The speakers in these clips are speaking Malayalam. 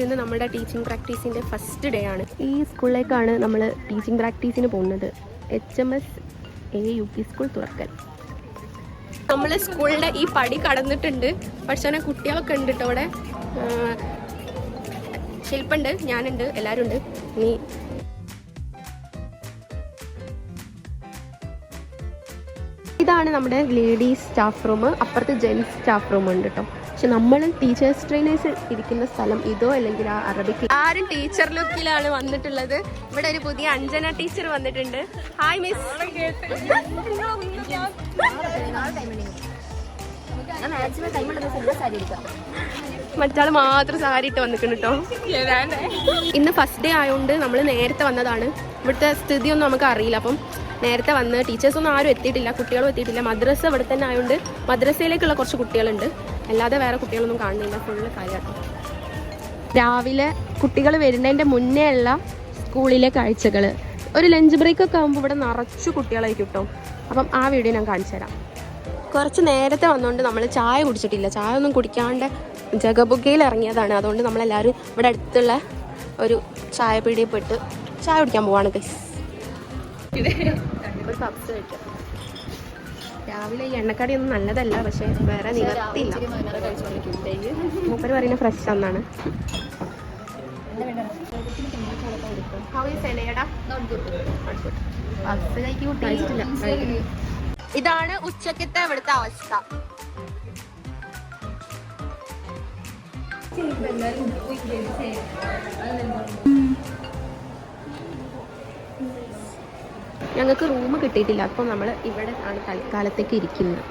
ഇന്ന് നമ്മുടെ ടീച്ചിങ് പ്രാക്ടീസിന്റെ ഫസ്റ്റ് ഡേ ആണ്. ഈ സ്കൂളിലേക്കാണ് നമ്മൾ ടീച്ചിങ് പ്രാക്ടീസിന് പോകുന്നത്. H M S A U P school തുറക്കൽ. നമ്മൾ സ്കൂളിന്റെ ഈ പടി കടന്നിട്ടുണ്ട്. പക്ഷേ കുട്ടികളൊക്കെ ഉണ്ട് കേട്ടോ അവിടെ. ശില്പുണ്ട് ഞാനുണ്ട് എല്ലാവരും ഉണ്ട്. നീ ഇതാണ് നമ്മുടെ ലേഡീസ് സ്റ്റാഫ് റൂം അപ്പുറത്ത് ജെൻസ് സ്റ്റാഫ് റൂം ഉണ്ട് കേട്ടോ പക്ഷെ നമ്മൾ ടീച്ചേഴ്സ് ട്രെയിനേഴ്സ് ഇരിക്കുന്ന സ്ഥലം ഇതോ അല്ലെങ്കിൽ ആ അറബിക്ക് ആരും ടീച്ചർ ലുക്കിലാണ് വന്നിട്ടുള്ളത്. ഇവിടെ ഒരു പുതിയ അഞ്ജന ടീച്ചർ വന്നിട്ടുണ്ട്. ഹായ് മിസ് മറ്റാൾ മാത്രം സാരി ഇട്ട് വന്നിട്ടുണ്ട് കേട്ടോ ഇന്ന് ഫസ്റ്റ് ഡേ ആയതുകൊണ്ട് നമ്മൾ നേരത്തെ വന്നതാണ്. ഇവിടുത്തെ സ്ഥിതിയൊന്നും നമുക്ക് അറിയില്ല. അപ്പം നേരത്തെ വന്ന് ടീച്ചേഴ്സൊന്നും ആരും എത്തിയിട്ടില്ല കുട്ടികളും എത്തിയിട്ടില്ല. മദ്രസ ഇവിടെ തന്നെ ആയതുകൊണ്ട് മദ്രസയിലേക്കുള്ള കുറച്ച് കുട്ടികളുണ്ട്. അല്ലാതെ വേറെ കുട്ടികളൊന്നും കാണുന്നില്ല ഫുള്ള് കാര്യമാട്ടോ രാവിലെ കുട്ടികൾ വരുന്നതിന്റെ മുന്നേ ഉള്ള സ്കൂളിലെ കാഴ്ചകൾ. ഒരു ലഞ്ച് ബ്രേക്ക് ഒക്കെ ആകുമ്പോൾ ഇവിടെ നിറച്ചു കുട്ടികളായിരിക്കും കേട്ടോ അപ്പം ആ വീഡിയോ ഞാൻ കാണിച്ചു തരാം. കുറച്ച് നേരത്തെ വന്നുകൊണ്ട് നമ്മൾ ചായ കുടിച്ചിട്ടില്ല. ചായ ഒന്നും കുടിക്കാണ്ട് ജഗബുഗയിൽ ഇറങ്ങിയതാണ്. അതുകൊണ്ട് നമ്മളെല്ലാവരും ഇവിടെ അടുത്തുള്ള ഒരു ചായ പീടിയിൽ പോയിട്ട് ചായ കുടിക്കാൻ പോവാണ് ഗൈസ് കഴിക്കാം രാവിലെ ഈ എണ്ണക്കടിയൊന്നും നല്ലതല്ല പക്ഷെ വേറെ നിവർത്തിയില്ല. മൂപ്പര് പറയുന്ന ഫ്രഷ് ഒന്നാണ്. ഇതാണ് ഉച്ചക്കത്തെ ഇവിടുത്തെ അവസ്ഥ. ഞങ്ങൾക്ക് റൂം കിട്ടിയിട്ടില്ല. അപ്പോൾ നമ്മൾ ഇവിടെ ആണ് തൽക്കാലത്തേക്ക് ഇരിക്കുന്നത്.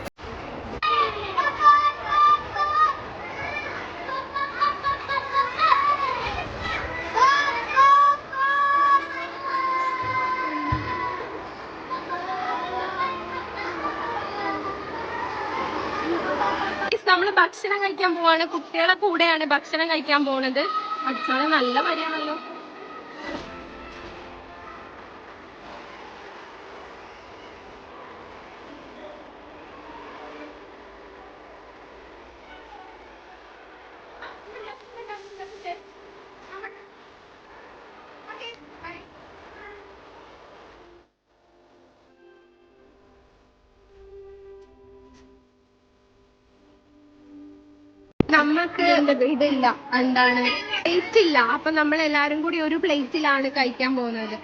നമ്മൾ ഭക്ഷണം കഴിക്കാൻ പോവാണ്. കുട്ടികളെ കൂടെയാണ് ഭക്ഷണം കഴിക്കാൻ പോണത്. ഭക്ഷണം നല്ല മര്യാണല്ലോ നമുക്ക് ഇതില്ല എന്താണ്? പ്ലേറ്റ് ഇല്ല. അപ്പൊ നമ്മൾ എല്ലാരും കൂടി ഒരു പ്ലേറ്റിലാണ് കഴിക്കാൻ പോകുന്നത്.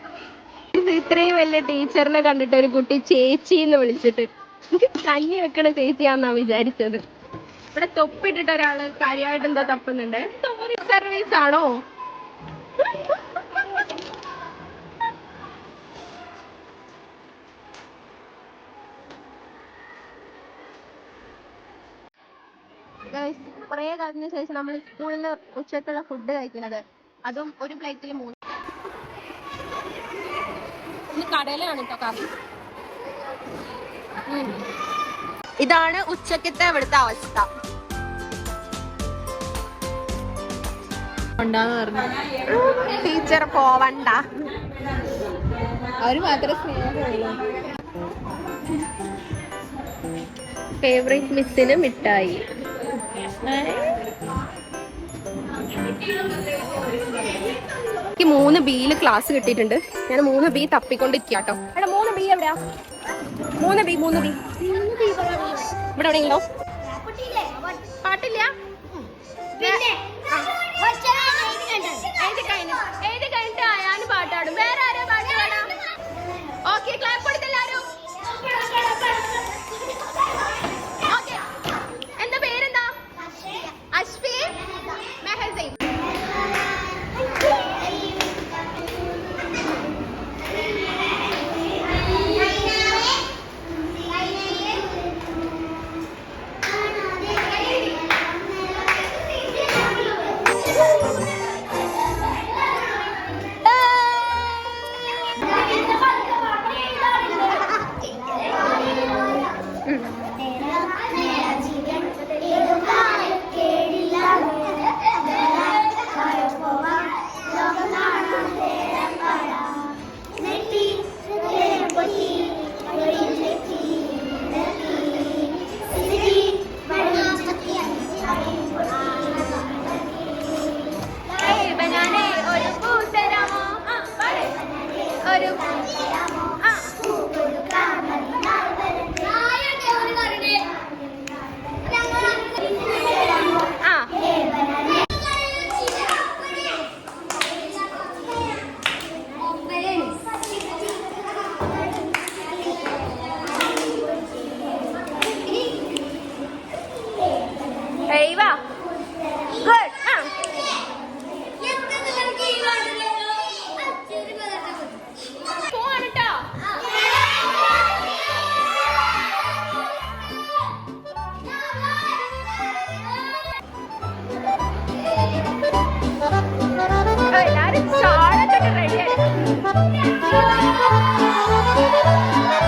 ഇത് ഇത്രയും വലിയ ടീച്ചറിനെ കണ്ടിട്ട് ഒരു കുട്ടി ചേച്ചി എന്ന് വിളിച്ചിട്ട് കഞ്ഞി വെക്കണ ചേച്ചിയാന്നാ വിചാരിച്ചത്. ഇവിടെ തൊപ്പിട്ടിട്ട് ഒരാൾ കാര്യമായിട്ട് എന്താ തപ്പുന്നുണ്ട്? സർവീസ് ആണോ? Guys, കുറേ കാലത്തിന് ശേഷം നമ്മൾ സ്കൂളിൽ ഉച്ചക്കുള്ള ഫുഡ് കഴിക്കുന്നത്. അതും ഒരു പ്ലേറ്റിൽ മൂന്ന് ഇന്ന് കടയിലാണ് കേട്ടോ കറി. ഇതാണ് ഉച്ചക്കത്തെ ഇവിടുത്തെ അവസ്ഥ. ടീച്ചർ പോവണ്ട. അവർ മാത്രമേ സ്നേഹമുള്ളൂ. ഫേവറേറ്റ് മിസ്സിന് മിഠായി. എനിക്ക് മൂന്ന് ബിയിൽ ക്ലാസ് കിട്ടിയിട്ടുണ്ട് ഞാൻ മൂന്ന് ബി തപ്പിക്കൊണ്ടിരിക്കുക എടാ മൂന്ന് ബി എവിടെയാ മൂന്ന് ബി മൂന്ന് ബി ഇവിടെ എവിടെയെങ്കിലോ പാട്ടില്ല പിന്നെ Thank you.